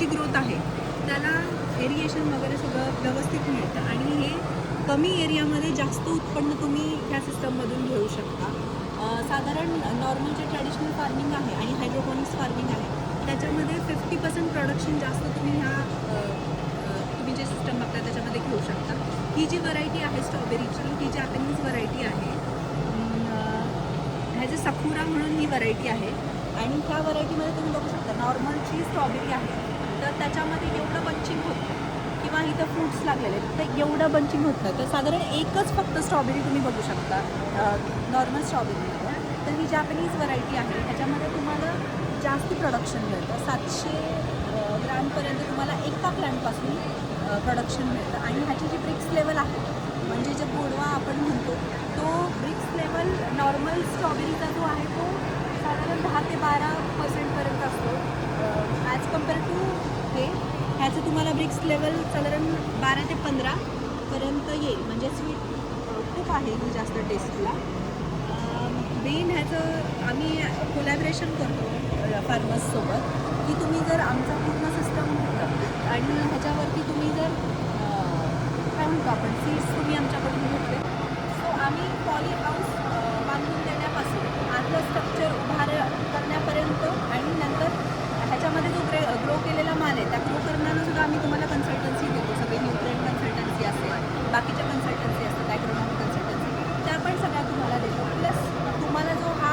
आहे त्याला एरिएशन वगैरे सगळं व्यवस्थित मिळतं. आणि हे कमी एरियामध्ये जास्त उत्पन्न तुम्ही ह्या सिस्टममधून घेऊ शकता. साधारण नॉर्मल जे ट्रॅडिशनल फार्मिंग आहे आणि हायड्रोपॉनिक्स फार्मिंग आहे त्याच्यामध्ये फिफ्टी पर्सेंट प्रोडक्शन जास्त तुम्ही ह्या तुम्ही जे सिस्टम बघता त्याच्यामध्ये घेऊ शकता. ही जी व्हरायटी आहे स्ट्रॉबेरीची ही जॅपनीज व्हरायटी आहे ह्याचे सखुरा म्हणून ही व्हरायटी आहे. आणि त्या व्हरायटीमध्ये तुम्ही बघू शकता नॉर्मलची स्ट्रॉबेरी आहे. तर त्याच्यामध्ये एवढं बंचिंग होतं किंवा इथं फ्रुट्स लागलेले आहेत. तर एवढं बंचिंग होतं तर साधारण एकच फक्त स्ट्रॉबेरी तुम्ही बघू शकता. नॉर्मल स्ट्रॉबेरीमध्ये तर ही जॅपनीज व्हरायटी आहे. ह्याच्यामध्ये तुम्हाला जास्त प्रोडक्शन मिळतं. सातशे ग्रॅमपर्यंत तुम्हाला एका प्लॅनपासून प्रोडक्शन मिळतं. आणि ह्याची जी ब्रिक्स लेवल आहे म्हणजे जे गोडवा आपण म्हणतो तो ब्रिक्स लेवल नॉर्मल स्ट्रॉबेरीचा जो आहे तो साधारण दहा ते बारा पर्सेंटपर्यंत असतो. ॲज कंपेअर टू हे ह्याचं तुम्हाला ब्रिक्स लेवल साधारण बारा ते पंधरापर्यंत येईल. म्हणजे स्वीट खूप आहे जास्त टेस्टला मेन ह्याचं आम्ही कोलॅबरेशन करतो फार्मर्ससोबत की तुम्ही जर आमचा पूर्ण सिस्टम आणि ह्याच्यावरती तुम्ही जर काय म्हणतो आपण सीड्स तुम्ही आमच्याकडे घेतले सो आम्ही पॉली हाऊस बांधून देण्यापासून आतलं स्ट्रक्चर उभार करण्यापर्यंत आणि नंतर ह्याच्यामध्ये जो ग्रे ग्रो केलेला माल आहे त्या ग्रो करण्याला सुद्धा आम्ही तुम्हाला कन्सल्टन्सी देतो सगळे न्यूट्रिएंट कन्सल्टन्सी असेल बाकीच्या कन्सल्टन्सी असतात ॲग्रोनॉमी कन्सल्टन्सी त्या पण सगळ्या तुम्हाला देतो प्लस तुम्हाला जो हा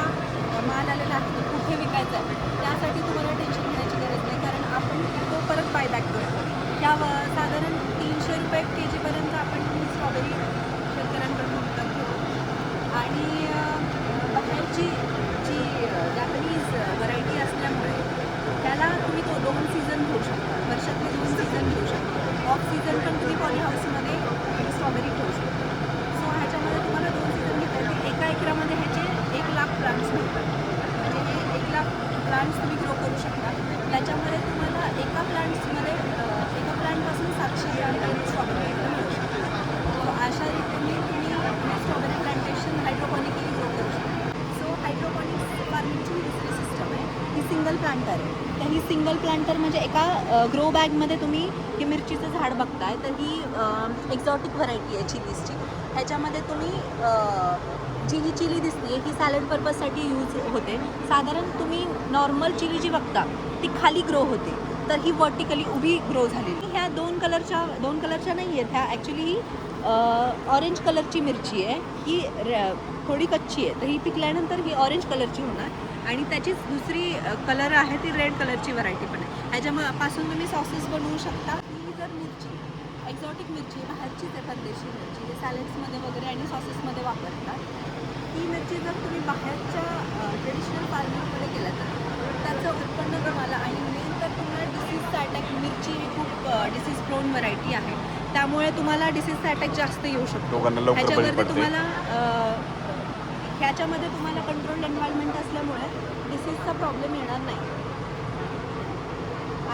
अ, माल आलेला आहे तो कुठे विकायचा आहे त्यासाठी तुम्हाला टेन्शन घेण्याची गरज नाही कारण आपण तो परत बायबॅक करतो त्या व- साधारण तीनशे रुपये के जीपर्यंत आपण ही स्ट्रॉबेरी शेतकऱ्यांकडून विकत घेतो आणि अ, बाहेरची जी जॅपनीज व्हरायटी असल्यामुळे त्याला तुम्ही तो दोन सीझन घेऊ शकता वर्षातले दोन सीझन घेऊ शकता ऑफ सीझन पण तुम्ही पॉली हाऊसमध्ये स्ट्रॉबेरी ठेवू शकता सो ह्याच्यामध्ये तुम्हाला दोन सीझन घेता येतील एका एकरामध्ये ह्याचे एक लाख प्लांट्स मिळतात म्हणजे हे एक लाख प्लांट्स तुम्ही ग्रो करू शकता त्याच्यामध्ये तुम्हाला एका प्लांट्समध्ये एका प्लांटपासून सातशे स्ट्रॉबेरी मिळू शकता सो अशा रीतीने तुम्ही हे स्ट्रॉबेरी प्लांटेशन हायड्रोपॉनिकली ग्रो करू शकता सो हायड्रोपॉनिक्स फार्मिंगची दुसरी सिस्टम आहे ही सिंगल प्लांटर आहे तर ही सिंगल प्लांटर म्हणजे एका ग्रो बॅगमध्ये तुम्ही ही मिरचीचं झाड बघताय तर ही एक्झॉटिक व्हरायटी आहे चिलीजची ह्याच्यामध्ये तुम्ही अ, जी ही चिली दिसते ही सॅलड पर्पजसाठी यूज होते. साधारण तुम्ही नॉर्मल चिली जी बघता ती खाली ग्रो होते. तर ही वर्टिकली उभी ग्रो झालेली. ह्या दोन कलरच्या दोन कलरच्या नाही आहेत ह्या ॲक्च्युली ही ऑरेंज कलरची मिरची आहे. ही र- थोडी कच्ची आहे. तर ही पिकल्यानंतर ही ऑरेंज कलरची होणार. आणि त्याचीच दुसरी कलर आहे ती रेड कलरची व्हरायटी पण आहे. ह्याच्यापासून तुम्ही सॉसेस बनवू शकता. ही जर मिरची एक्झॉटिक मिरची बाहेरचीच आहे परदेशी मिरची जे सॅलड्समध्ये वगैरे आणि सॉसेसमध्ये वापरतात. ही मिरची जर तुम्ही बाहेरच्या ट्रेडिशनल पार्लरमध्ये केलं तर त्याचं उत्पन्न तुम्हाला आणि मेन तर तुम्हाला डिसीजचा अटॅक मिरची ही खूप डिसीज प्रोन व्हरायटी आहे. त्यामुळे तुम्हाला डिसीजचा अटॅक जास्त येऊ शकतो. ह्याच्यावरती तुम्हाला ह्याच्यामध्ये तुम्हाला कंट्रोल एन्व्हायरमेंट असल्यामुळे डिसीजचा प्रॉब्लेम येणार नाही.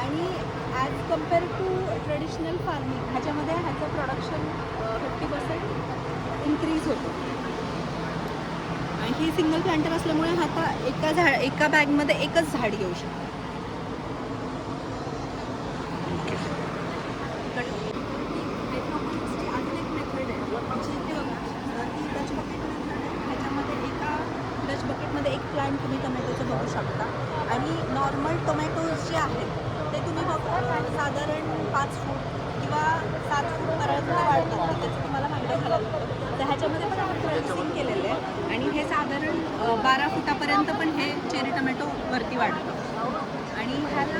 आणि as compare to traditional farming ह्याच्यामध्ये ह्याचं प्रोडक्शन फिफ्टी पर्सेंट इन्क्रीज होतो. आणि ही सिंगल प्लांटर असल्यामुळे आता एका झाड एका बॅगमध्ये एकच झाड येऊ शकतं हायड्रोपोनिक्सची अजून एक मेथड आहे जी इथे बघा अ, ती डच बकेट मेथड आहे ह्याच्यामध्ये एका डच बकेटमध्ये एक प्लांट तुम्ही टोमॅटोचं बघू शकता आणि नॉर्मल टोमॅटोज जे आहेत ते तुम्ही बघ अ, साधारण पाच फूट किंवा सात फूटपर्यंत वाढतात तर त्याचं तुम्हाला माहिती घालायला लागतं तर ह्याच्यामध्ये पण आपण ट्रेडिसिंग केलेलं आहे आणि हे साधारण अ, बारा फुटापर्यंत पण हे चेरी टोमॅटो वरती वाढतं. आणि ह्याला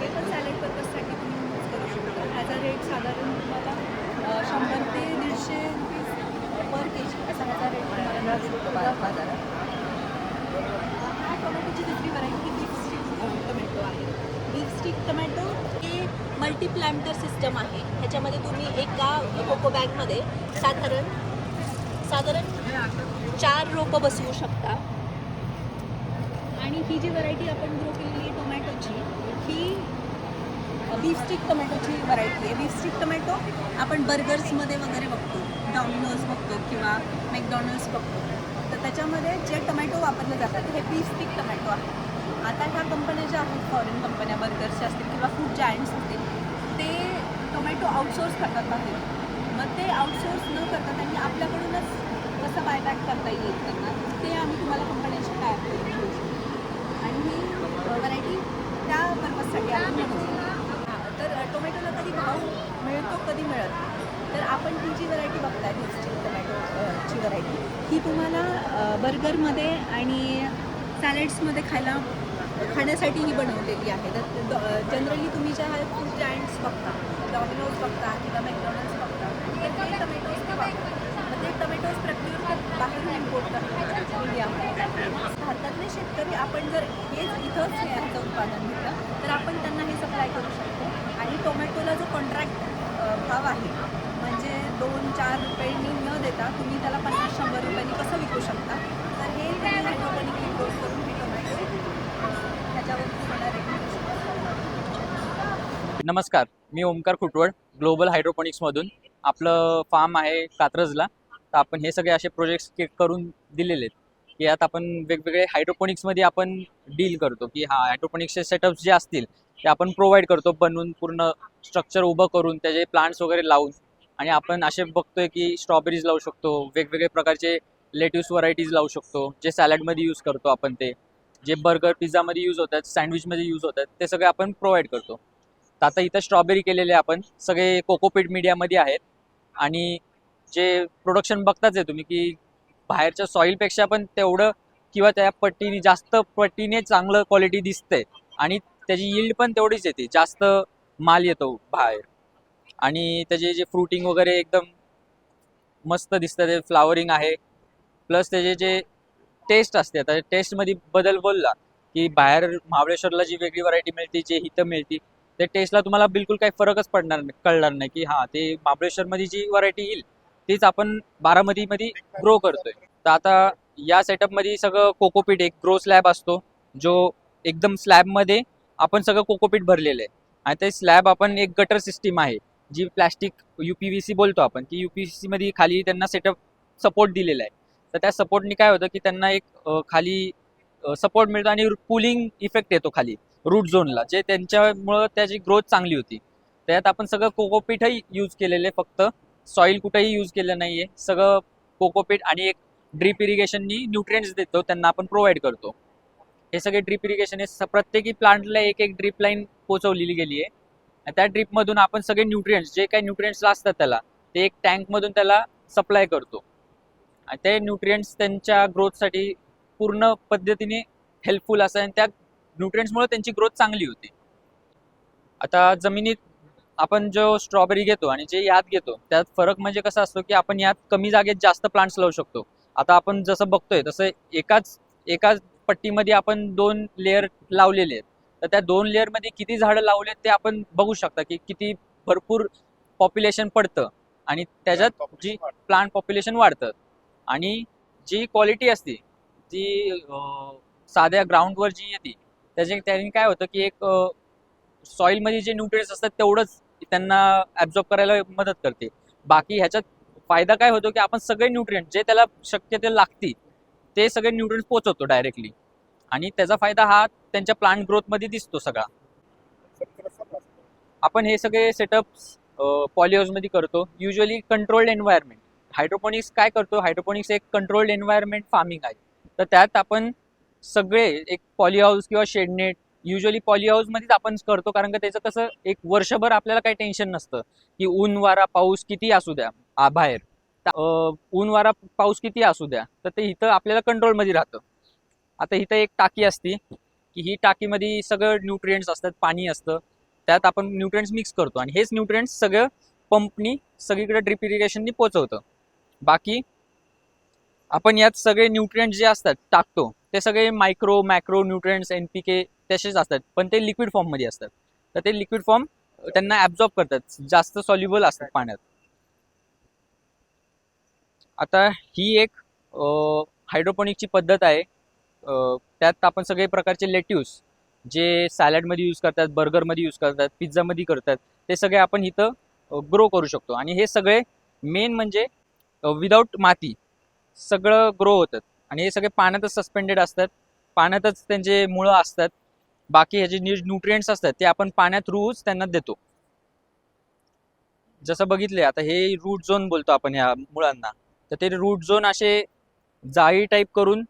हे पण सॅलड पर्पजसाठी तुम्ही यूज करू शकता. ह्याचा रेट साधारण तुम्हाला शंभर ते दीडशे रुपीज पर के जी असा ह्याचा रेट तुम्हाला बाजारात हा टोमॅटोची दुसरी व्हरायटी बीफ स्टिक टोमॅटो आहे. बीफ स्टिक टोमॅटो हे मल्टी प्लांटर सिस्टम आहे. ह्याच्यामध्ये तुम्ही एका कोको बॅगमध्ये साधारण साधारण चार रोपं बसवू शकता. आणि ही जी व्हरायटी आपण ग्रो केलेली आहे टोमॅटोची ही बीफ स्टिक टोमॅटोची व्हरायटी आहे. बीफ स्टिक टोमॅटो आपण बर्गर्समध्ये वगैरे बघतो डॉमिनोज बघतो किंवा मॅकडॉनल्ड्स बघतो. तर त्याच्यामध्ये जे टोमॅटो वापरले जातात हे बीफ स्टिक टोमॅटो आहे. आता ह्या कंपन्या ज्या आहेत फॉरेन कंपन्या बर्गर्सच्या असतील किंवा फूड जायंट्स असतील ते टोमॅटो आउटसोर्स करतात बाहेर मग ते आउटसोर्स न अटॅक करता येईल त्यांना ते आम्ही तुम्हाला कंपन्यांशी काय शकतो. आणि ही व्हरायटी त्या पर्पजसाठी आपण हां तर टोमॅटोला कधी भाव मिळतो कधी मिळत नाही. तर आपण ती जी व्हरायटी बघताय न्यूजची टोमॅटोची ची व्हरायटी ही तुम्हाला बर्गरमध्ये आणि सॅलेड्समध्ये खायला खाण्यासाठी ही बनवलेली आहे. तर जनरली तुम्ही ज्या फूड जायंट्स बघता डॉमिनोज बघता किंवा मॅकडॉनल्ड्स बघता तर ते टोमॅटोज ते वापरतात मग ते टोमॅटोज प्रक्रिया बाहेरून इम्पोर्ट करतात इंडियामध्ये भारतातले शेतकरी आपण जर तिथंच हे ह्याचं उत्पादन घेतलं. तर आपण त्यांना हे सप्लाय करू शकतो. आणि टोमॅटोला जो कॉन्ट्रॅक्ट भाव आहे म्हणजे दोन चार रुपयांनी न देता तुम्ही त्याला पन्नास शंभर रुपयांनी कसं विकू शकता? तर हे तुम्ही हायड्रोपोनिकली ग्रोथ करून हे टोमॅटो ह्याच्यावरती होणार नमस्कार. मी ओमकार खुटवड ग्लोबल हायड्रोपोनिक्समधून आपलं फार्म आहे कात्रजला. तर आपण हे सगळे असे प्रोजेक्ट्स के करून दिलेले आहेत. की यात आपण वेगवेगळे हायड्रोपोनिक्समध्ये आपण डील करतो की हा हायड्रोपोनिक्सचे सेटअप्स जे असतील ते आपण प्रोव्हाइड करतो बनवून पूर्ण स्ट्रक्चर उभं करून त्याचे प्लांट्स वगैरे लावून. आणि आपण असे बघतोय की स्ट्रॉबेरीज लावू शकतो वेगवेगळे प्रकारचे लेट्यूस व्हरायटीज लावू शकतो जे सॅलडमध्ये यूज करतो आपण ते. जे बर्गर पिझ्झामध्ये यूज होतात सँडविचमध्ये यूज होतात ते सगळे आपण प्रोव्हाइड करतो. तर आता इथं स्ट्रॉबेरी केलेले आपण सगळे कोकोपीट मीडियामध्ये आहेत. आणि जे प्रोडक्शन बघताच आहे तुम्ही की बाहेरच्या सॉईलपेक्षा पण तेवढं किंवा त्या पट्टीने जास्त पट्टीने चांगलं क्वालिटी दिसते. आणि त्याची यील्ड पण तेवढीच येते. जास्त माल येतो बाहेर. आणि त्याचे जे फ्रुटिंग वगैरे एकदम मस्त दिसतं. ते फ्लावरिंग आहे. प्लस त्याचे जे टेस्ट असते. आता टेस्टमध्ये बदल बोलला की बाहेर महाबळेश्वरला जी वेगळी व्हरायटी मिळते जे हिथं मिळते त्या टेस्टला तुम्हाला बिलकुल काही फरकच पडणार नाही कळणार नाही की हां ते महाबळेश्वरमध्ये जी व्हरायटी येईल तेच आपण बारामतीमध्ये ग्रो करतोय. तर आता या सेटअपमध्ये सगळं कोकोपीट एक ग्रो स्लॅब असतो जो एकदम स्लॅबमध्ये आपण सगळं कोकोपीट भरलेलं आहे. आणि ते स्लॅब आपण एक गटर सिस्टीम आहे जी plastic U P V C बोलतो आपण. की यू पी व्ही सीमध्ये खाली त्यांना सेटअप सपोर्ट दिलेला आहे. तर त्या सपोर्टनी काय होतं की त्यांना एक खाली सपोर्ट मिळतो आणि कुलिंग इफेक्ट येतो खाली रूट झोनला जे त्यांच्यामुळं त्याची ग्रोथ चांगली होती. त्यात आपण सगळं कोकोपीठही यूज केलेले फक्त. सॉईल कुठेही यूज केलं नाहीये. सगळं कोकोपीट आणि एक ड्रीप इरिगेशननी न्यूट्रिएंट्स देतो त्यांना आपण प्रोव्हाइड करतो. हे सगळे ड्रीप इरिगेशन हे प्रत्येकी प्लांटला एक एक ड्रीप लाईन पोचवलेली गेली आहे आणि त्या ड्रीपमधून आपण सगळे न्यूट्रिएंट्स जे काही न्यूट्रिएंट्स असतात त्याला ते एक टँकमधून त्याला सप्लाय करतो. आणि ते न्यूट्रिएंट्स त्यांच्या ग्रोथसाठी पूर्ण पद्धतीने हेल्पफुल असं आणि त्या न्यूट्रिएंट्समुळे त्यांची ग्रोथ चांगली होती. आता जमिनीत आपण जो स्ट्रॉबेरी घेतो आणि जे यात घेतो त्यात फरक म्हणजे कसा असतो की आपण यात कमी जागेत जास्त प्लांट्स लावू शकतो. आता आपण जसं बघतोय तसं एकाच एकाच पट्टीमध्ये आपण दोन लेअर लावलेले आहेत. तर त्या दोन लेअरमध्ये किती झाडं लावलेत ते आपण बघू शकता की किती भरपूर पॉप्युलेशन पडतं आणि त्याच्यात जी प्लांट पॉप्युलेशन वाढतं. आणि जी क्वालिटी असते ती साध्या ग्राउंडवर जी येते त्याचे त्याने काय होतं की एक सॉईलमध्ये जे न्यूट्रिएंट्स असतात तेवढंच त्यांना ऍब्झॉर्ब करायला मदत करते. बाकी ह्याच्यात फायदा काय होतो की आपण सगळे न्यूट्रिएंट जे त्याला शक्य ते लागतील ते सगळे न्यूट्रिएंट्स पोचवतो डायरेक्टली आणि त्याचा फायदा हा त्यांच्या प्लांट ग्रोथमध्ये दिसतो सगळा. आपण हे सगळे सेटअप्स पॉलिओजमध्ये करतो. युजली कंट्रोल्ड एन्व्हायरमेंट हायड्रोपोनिक्स काय करतो? हायड्रोपोनिक्स एक कंट्रोल्ड एन्व्हायरमेंट फार्मिंग आहे. तर त्यात आपण सगळे एक पॉलिहाऊस किंवा शेडनेट युजली पॉलीहाऊसमध्येच आपण करतो कारण का त्याचं कसं एक वर्षभर आपल्याला काही टेन्शन नसतं. की ऊन वारा पाऊस किती असू द्या बाहेर. ऊन वारा पाऊस किती असू द्या तर ते इथं आपल्याला कंट्रोलमध्ये राहतं. आता इथं एक टाकी असते की ही टाकीमध्ये सगळं न्यूट्रिएंट्स असतात पाणी असतं. त्यात आपण न्यूट्रिएंट्स मिक्स करतो आणि हेच न्यूट्रिएंट्स सगळं पंपनी सगळीकडे ड्रिप इरिगेशननी पोचवतं. बाकी आपण यात सगळे न्यूट्रिएंट्स जे असतात टाकतो. ते सगळे micro macro nutrients N P K तसेच असतात. पण ते लिक्विड फॉर्ममध्ये असतात. तर ते लिक्विड फॉर्म त्यांना ॲब्झॉर्ब करतात. जास्त सॉल्युबल असतात पाण्यात. आता ही एक हायड्रोपोनिकची पद्धत आहे. त्यात आपण सगळे प्रकारचे लेट्यूस जे सॅलडमध्ये यूज करतात बर्गरमध्ये यूज करतात पिझ्झामध्ये करतात ते सगळे आपण इथं ग्रो करू शकतो. आणि हे सगळे मेन म्हणजे विदाऊट माती सगळं ग्रो होतात. आणि हे सगळे पाण्यातच सस्पेंडेड असतात. पाण्यातच त्यांचे मुळं असतात. बाकी ह्याचे न्यूट्रिएंट्स असतात ते आपण पाण्यात थ्रूच त्यांना देतो. जसं बघितले आता हे रूट झोन बोलतो आपण ह्या मुळांना. तर ते रूट झोन असे जाळी टाईप करून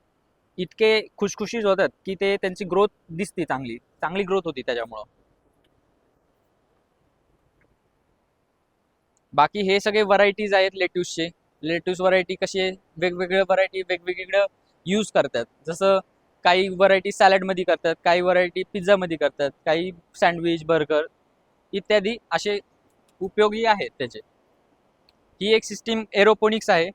इतके खुशखुशीत होतात की ते त्यांची ग्रोथ दिसते चांगली. चांगली ग्रोथ होती त्याच्यामुळं. बाकी हे सगळे व्हरायटीज आहेत लेट्यूसचे लेट्यूस व्हरायटी कसे वेगवेगळे वेगवेगळ्या व्हरायटी वेगवेगळं यूज करतात. जसं काही व्हरायटी सॅलडमध्ये करतात काही व्हरायटी पिझ्झामध्ये करतात काही सँडविच बर्गर इत्यादी असे उपयोगी आहेत त्याचे. ही एक सिस्टीम एरोपोनिक्स आहे.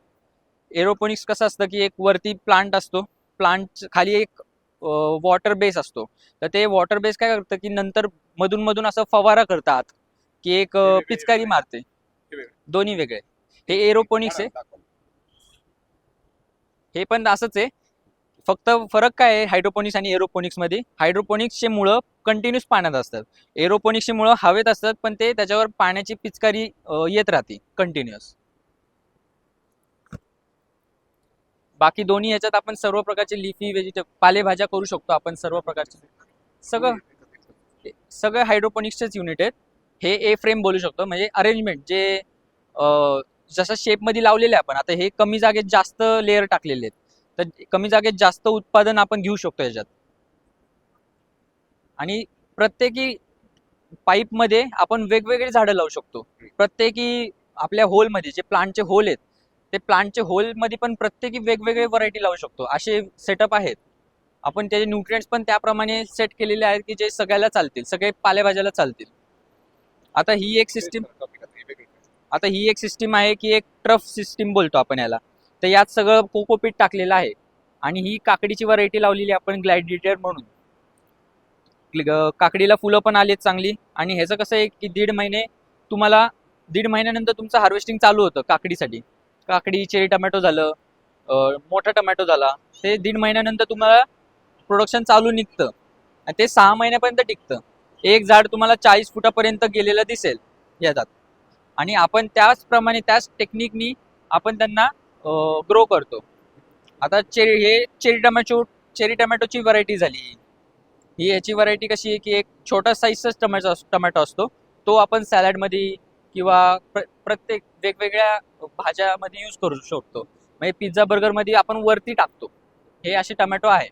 एरोपोनिक्स कसं असतं की एक वरती प्लांट असतो. प्लांट खाली एक वॉटर बेस असतो. तर ते वॉटर बेस काय करतं की नंतर मधून मधून असं फवारा करतात की एक पिचकारी मारते. दोन्ही वेगळे. हे एरोपोनिक्स आहे. हे पण असंच आहे. फक्त फरक काय आहे हायड्रोपोनिक्स आणि एरोपोनिक्समध्ये? हायड्रोपोनिक्सचे मुळं कंटिन्युअस पाण्यात असतात. एरोपोनिक्सचे मुळं हवेत असतात पण ते त्याच्यावर पाण्याची पिचकारी येत राहते कंटिन्युअस बाकी दोन्ही याच्यात आपण सर्व प्रकारचे लिफी व्हेजिटेबल पालेभाज्या करू शकतो आपण सर्व प्रकारचे. सगळं सगळं हायड्रोपोनिक्सचेच युनिट आहेत. हे ए फ्रेम बोलू शकतो म्हणजे अरेंजमेंट जे जसं शेपमध्ये लावलेले आपण आता हे कमी जागेत जास्त लेअर टाकलेले आहेत. तर कमी जागेत जास्त उत्पादन आपण घेऊ शकतो याच्यात. आणि प्रत्येकी पाईपमध्ये आपण वेगवेगळी झाडं लावू शकतो. प्रत्येकी आपल्या होलमध्ये जे प्लांटचे होल आहेत ते प्लांटचे होलमध्ये पण प्रत्येकी वेगवेगळे व्हरायटी लावू शकतो. असे सेटअप आहेत. आपण त्याचे न्यूट्रिएंट्स पण त्याप्रमाणे सेट केलेले आहेत की जे सगळ्याला चालतील सगळे पालेभाज्याला चालतील. आता ही एक सिस्टीम आता ही एक सिस्टीम आहे की एक ट्रफ सिस्टीम बोलतो आपण याला. तर यात सगळं कोकोपीट टाकलेलं आहे. आणि ही काकडीची व्हरायटी लावलेली आपण ग्लॅडिएटर म्हणून. काकडीला फुलं पण आलीत चांगली. आणि ह्याचं कसं आहे की दीड महिने तुम्हाला दीड महिन्यानंतर तुमचं हार्वेस्टिंग चालू होतं काकडीसाठी. काकडी चेरी टमॅटो झालं मोठा टमॅटो झाला. ते दीड महिन्यानंतर तुम्हाला प्रोडक्शन चालू निघतं. आणि ते सहा महिन्यापर्यंत टिकतं. एक झाड तुम्हाला चाळीस फुटापर्यंत गेलेलं दिसेल. याच्यात. आणि आपण त्याचप्रमाणे त्याच टेक्निकनी आपण त्यांना ग्रो करतो. आता चेरी हे चेरी टमॅटो चेरी टमॅटोची व्हरायटी झाली. ही याची व्हरायटी कशी आहे की एक छोटा साईजचाच टमॅटो अस- टमॅटो असतो. तो आपण सॅलडमध्ये किंवा प्र प्रत्येक वेगवेगळ्या भाज्यामध्ये यूज करू शकतो. म्हणजे पिझ्झा बर्गरमध्ये आपण वरती टाकतो. हे असे टमॅटो आहे.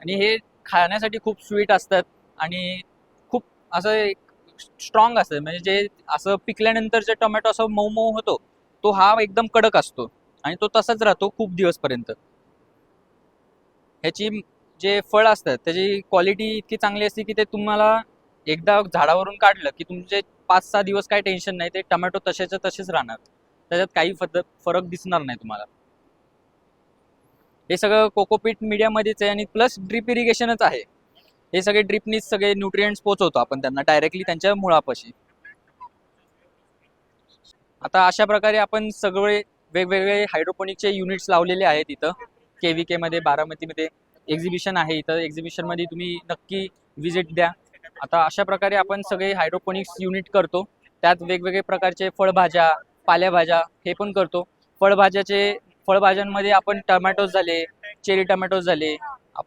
आणि हे खाण्यासाठी खूप स्वीट असतात आणि खूप असं एक स्ट्रॉंग असतं. म्हणजे जे असं पिकल्यानंतर जे टोमॅटो असं मऊ मऊ होतो तो हा एकदम कडक असतो आणि तो तसाच राहतो खूप दिवसपर्यंत. ह्याची जे फळ असतात त्याची क्वालिटी इतकी चांगली असते की ते तुम्हाला एकदा झाडावरून काढलं की तुमचे पाच सहा दिवस काही टेन्शन नाही ते टोमॅटो तसेच्या तसेच राहणार. त्याच्यात काही फद- फरक दिसणार नाही तुम्हाला. हे सगळं कोकोपीट मीडियामध्येच आहे आणि प्लस ड्रीप इरिगेशनच आहे. हे सगळे ड्रिपनीच सगळे न्यूट्रियंट्स पोचवतो आपण त्यांना डायरेक्टली त्यांच्या मुळापाशी. आता अशा प्रकारे आपण सगळे वेगवेगळे हायड्रोपोनिकचे युनिट्स लावलेले आहेत इथं. के व्ही मध्ये बारामतीमध्ये एक्झिबिशन आहे इथं. एक्झिबिशनमध्ये तुम्ही नक्की व्हिजिट द्या. आता अशा प्रकारे आपण सगळे हायड्रोपोनिक्स युनिट करतो. त्यात वेगवेगळे प्रकारचे फळभाज्या पालेभाज्या हे पण करतो. फळभाज्याचे फळभाज्यांमध्ये आपण टमॅटोज झाले चेरी टमॅटोज झाले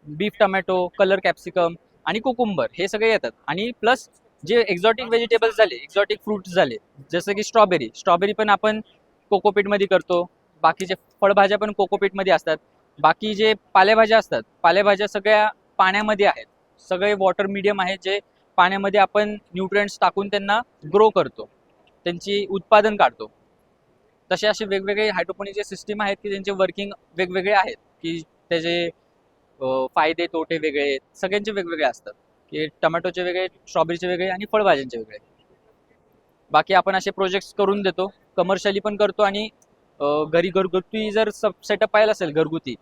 बीफ टमॅटो कलर कॅप्सिकम आणि कुकुंबर हे सगळे येतात. आणि प्लस जे एक्झॉटिक व्हेजिटेबल्स झाले एक्झॉटिक फ्रुट्स झाले जसं की स्ट्रॉबेरी स्ट्रॉबेरी पण आपण कोकोपीटमध्ये करतो. बाकीचे फळभाज्या पण कोकोपीटमध्ये असतात. बाकी जे पालेभाज्या असतात पालेभाज्या सगळ्या पाण्यामध्ये आहेत. सगळे वॉटर मिडियम आहेत जे पाण्यामध्ये आपण न्यूट्रिएंट्स टाकून त्यांना ग्रो करतो. त्यांची उत्पादन काढतो. तसे असे वेगवेगळे हायड्रोपोनिकचे सिस्टीम आहेत की त्यांचे वर्किंग वेगवेगळे आहेत. की त्याचे फायदे तोटे वेगळे आहेत. सगळ्यांचे वेगवेगळे असतात. की टमॅटोचे वेगळे स्ट्रॉबेरीचे वेगळे आणि फळभाज्यांचे वेगळे. बाकी आपण असे प्रोजेक्ट्स करून देतो. कमर्शियली पण करतो आणि घरी घरगुती जर सब सेटअप पाहिलं असेल घरगुती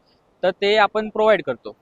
तर ते आपण प्रोव्हाइड करतो.